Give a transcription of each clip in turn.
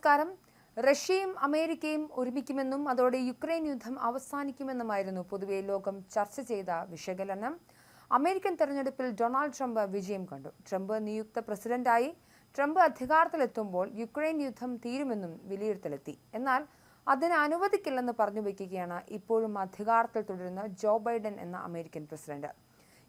നമസ്കാരം. റഷ്യയും അമേരിക്കയും ഒരുമിക്കുമെന്നും അതോടെ യുക്രൈൻ യുദ്ധം അവസാനിക്കുമെന്നുമായിരുന്നു പൊതുവെ ലോകം ചർച്ച ചെയ്ത വിശകലനം. അമേരിക്കൻ തെരഞ്ഞെടുപ്പിൽ ഡൊണാൾഡ് ട്രംപ് വിജയം കണ്ടു. ട്രംപ് നിയുക്ത പ്രസിഡന്റായി. ട്രംപ് അധികാരത്തിലെത്തുമ്പോൾ യുക്രൈൻ യുദ്ധം തീരുമെന്നും വിലയിരുത്തലെത്തി. എന്നാൽ അതിന് അനുവദിക്കില്ലെന്ന് പറഞ്ഞു വയ്ക്കുകയാണ് ഇപ്പോഴും അധികാരത്തിൽ തുടരുന്ന ജോ ബൈഡൻ എന്ന അമേരിക്കൻ പ്രസിഡന്റ്.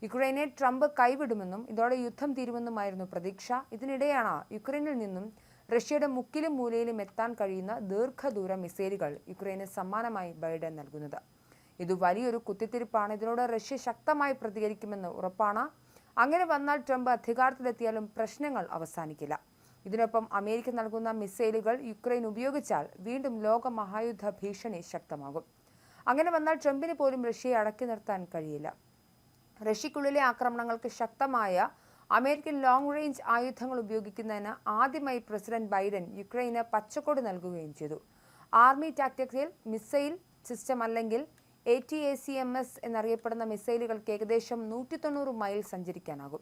യുക്രൈനെ ട്രംപ് കൈവിടുമെന്നും ഇതോടെ യുദ്ധം തീരുമെന്നുമായിരുന്നു പ്രതീക്ഷ. ഇതിനിടെയാണ് യുക്രൈനിൽ നിന്നും റഷ്യയുടെ മുക്കിലും മൂലയിലും എത്താൻ കഴിയുന്ന ദീർഘദൂര മിസൈലുകൾ യുക്രൈന് സമ്മാനമായി ബൈഡൻ നൽകുന്നത്. ഇത് വലിയൊരു കുത്തിത്തിരിപ്പാണ്. ഇതിനോട് റഷ്യ ശക്തമായി പ്രതികരിക്കുമെന്ന് ഉറപ്പാണ്. അങ്ങനെ വന്നാൽ ട്രംപ് അധികാരത്തിലെത്തിയാലും പ്രശ്നങ്ങൾ അവസാനിക്കില്ല. ഇതിനൊപ്പം അമേരിക്ക നൽകുന്ന മിസൈലുകൾ യുക്രൈൻ ഉപയോഗിച്ചാൽ വീണ്ടും ലോക മഹായുദ്ധ ഭീഷണി ശക്തമാകും. അങ്ങനെ വന്നാൽ ട്രംപിന് പോലും റഷ്യയെ അടക്കി നിർത്താൻ കഴിയില്ല. റഷ്യക്കുള്ളിലെ ആക്രമണങ്ങൾക്ക് ശക്തമായ അമേരിക്കൻ ലോങ് റേഞ്ച് ആയുധങ്ങൾ ഉപയോഗിക്കുന്നതിന് ആദ്യമായി പ്രസിഡന്റ് ബൈഡൻ യുക്രൈന് പച്ചക്കൊടി നൽകുകയും ചെയ്തു. ആർമി ടാക്ടിക്സിൽ മിസൈൽ സിസ്റ്റം അല്ലെങ്കിൽ A T A C M S എന്നറിയപ്പെടുന്ന മിസൈലുകൾക്ക് ഏകദേശം നൂറ്റി തൊണ്ണൂറ് മൈൽ സഞ്ചരിക്കാനാകും.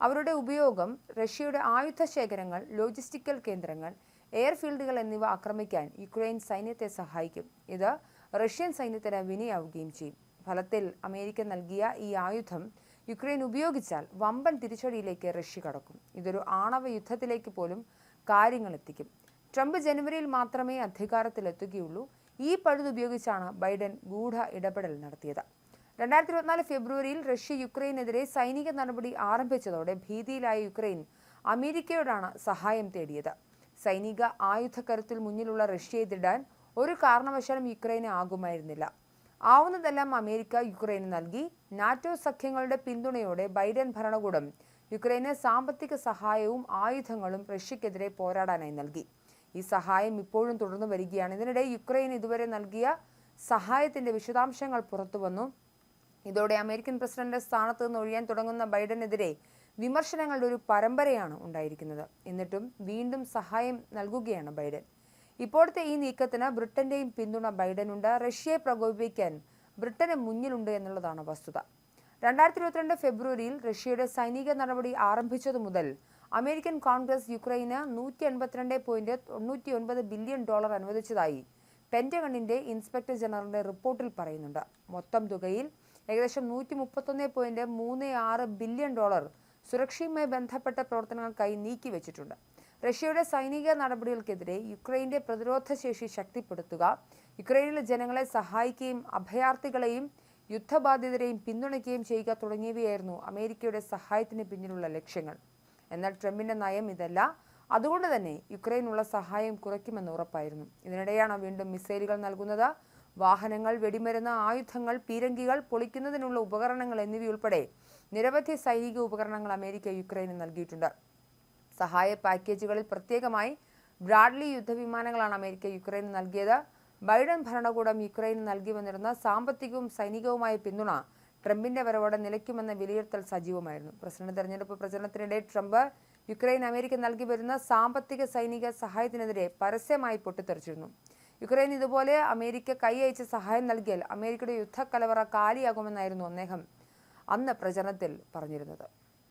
അവരുടെ ഉപയോഗം റഷ്യയുടെ ആയുധ ശേഖരങ്ങൾ ലോജിസ്റ്റിക്കൽ കേന്ദ്രങ്ങൾ എയർഫീൽഡുകൾ എന്നിവ ആക്രമിക്കാൻ യുക്രൈൻ സൈന്യത്തെ സഹായിക്കും. ഇത് റഷ്യൻ സൈന്യത്തിന് വിനയാവുകയും ചെയ്യും. ഫലത്തിൽ അമേരിക്ക നൽകിയ ഈ ആയുധം യുക്രൈൻ ഉപയോഗിച്ചാൽ വമ്പൻ തിരിച്ചടിയിലേക്ക് റഷ്യ കടക്കും. ഇതൊരു ആണവ യുദ്ധത്തിലേക്ക് പോലും കാര്യങ്ങൾ എത്തിക്കും. ട്രംപ് ജനുവരിയിൽ മാത്രമേ അധികാരത്തിലെത്തുകയുള്ളൂ. ഈ പഴുത് ഉപയോഗിച്ചാണ് ബൈഡൻ ഗൂഢ ഇടപെടൽ നടത്തിയത്. രണ്ടായിരത്തി ഇരുപത്തിനാല് ഫെബ്രുവരിയിൽ റഷ്യ യുക്രൈനെതിരെ സൈനിക നടപടി ആരംഭിച്ചതോടെ ഭീതിയിലായ യുക്രൈൻ അമേരിക്കയോടാണ് സഹായം തേടിയത്. സൈനിക ആയുധക്കരുത്തിൽ മുന്നിലുള്ള റഷ്യയെ തിടാൻ ഒരു കാരണവശാലും യുക്രൈന് ആകുമായിരുന്നില്ല. ആവുന്നതെല്ലാം അമേരിക്ക യുക്രൈന് നൽകി. നാറ്റോ സഖ്യങ്ങളുടെ പിന്തുണയോടെ ബൈഡൻ ഭരണകൂടം യുക്രൈന് സാമ്പത്തിക സഹായവും ആയുധങ്ങളും റഷ്യക്കെതിരെ പോരാടാനായി നൽകി. ഈ സഹായം ഇപ്പോഴും തുടർന്നു വരികയാണ്. ഇതിനിടെ യുക്രൈൻ ഇതുവരെ നൽകിയ സഹായത്തിന്റെ വിശദാംശങ്ങൾ പുറത്തുവന്നു ഇതോടെ അമേരിക്കൻ പ്രസിഡന്റ് സ്ഥാനത്ത് നിന്ന് ഒഴിയാൻ തുടങ്ങുന്ന ബൈഡനെതിരെ വിമർശനങ്ങളുടെ ഒരു പരമ്പരയാണ് ഉണ്ടായിരിക്കുന്നത്. എന്നിട്ടും വീണ്ടും സഹായം നൽകുകയാണ് ബൈഡൻ. ഇപ്പോഴത്തെ ഈ നീക്കത്തിന് ബ്രിട്ടന്റെയും പിന്തുണ ബൈഡനുണ്ട്. റഷ്യയെ പ്രകോപിപ്പിക്കാൻ ബ്രിട്ടന് മുന്നിലുണ്ട് എന്നുള്ളതാണ് വസ്തുത. രണ്ടായിരത്തി ഇരുപത്തിരണ്ട് ഫെബ്രുവരിയിൽ റഷ്യയുടെ സൈനിക നടപടി ആരംഭിച്ചതു മുതൽ അമേരിക്കൻ കോൺഗ്രസ് യുക്രൈന് നൂറ്റി എൺപത്തിരണ്ട് പോയിന്റ് തൊണ്ണൂറ്റി ഒൻപത് ബില്യൺ ഡോളർ അനുവദിച്ചതായി പെന്റഗണിന്റെ ഇൻസ്പെക്ടർ ജനറലിന്റെ റിപ്പോർട്ടിൽ പറയുന്നുണ്ട്. മൊത്തം തുകയിൽ ഏകദേശം നൂറ്റി മുപ്പത്തൊന്ന് പോയിന്റ് മൂന്ന് ആറ് ബില്യൺ ഡോളർ സുരക്ഷയുമായി ബന്ധപ്പെട്ട പ്രവർത്തനങ്ങൾക്കായി നീക്കിവെച്ചിട്ടുണ്ട്. റഷ്യയുടെ സൈനിക നടപടികൾക്കെതിരെ യുക്രൈന്റെ പ്രതിരോധ ശേഷി ശക്തിപ്പെടുത്തുക യുക്രൈനിലെ ജനങ്ങളെ സഹായിക്കുകയും അഭയാർത്ഥികളെയും യുദ്ധബാധിതരെയും പിന്തുണയ്ക്കുകയും ചെയ്യുക തുടങ്ങിയവയായിരുന്നു അമേരിക്കയുടെ സഹായത്തിന് പിന്നിലുള്ള ലക്ഷ്യങ്ങൾ. എന്നാൽ ട്രംപിന്റെ നയം ഇതല്ല. അതുകൊണ്ട് തന്നെ യുക്രൈനുള്ള സഹായം കുറയ്ക്കുമെന്ന് ഉറപ്പായിരുന്നു. ഇതിനിടെയാണ് വീണ്ടും മിസൈലുകൾ നൽകുന്നത്. വാഹനങ്ങൾ വെടിമരുന്ന് ആയുധങ്ങൾ പീരങ്കികൾ പൊളിക്കുന്നതിനുള്ള ഉപകരണങ്ങൾ എന്നിവയുൾപ്പെടെ നിരവധി സൈനിക ഉപകരണങ്ങൾ അമേരിക്ക യുക്രൈന് നൽകിയിട്ടുണ്ട്. സഹായ പാക്കേജുകളിൽ പ്രത്യേകമായി ബ്രാഡ്ലി യുദ്ധവിമാനങ്ങളാണ് അമേരിക്ക യുക്രൈന് നൽകിയത്. ബൈഡൻ ഭരണകൂടം യുക്രൈന് നൽകി വന്നിരുന്ന സാമ്പത്തികവും സൈനികവുമായ പിന്തുണ ട്രംപിന്റെ വരവോടെ നിലയ്ക്കുമെന്ന വിലയിരുത്തൽ സജീവമായിരുന്നു. പ്രസിഡന്റ് തെരഞ്ഞെടുപ്പ് പ്രചരണത്തിനിടെ ട്രംപ് യുക്രൈൻ അമേരിക്ക നൽകി വരുന്ന സാമ്പത്തിക സൈനിക സഹായത്തിനെതിരെ പരസ്യമായി പൊട്ടിത്തെറിച്ചിരുന്നു. യുക്രൈൻ ഇതുപോലെ അമേരിക്ക കൈയയച്ച് സഹായം നൽകിയാൽ അമേരിക്കയുടെ യുദ്ധക്കലവറ കാലിയാകുമെന്നായിരുന്നു അദ്ദേഹം അന്ന് പ്രചരണത്തിൽ പറഞ്ഞിരുന്നത്.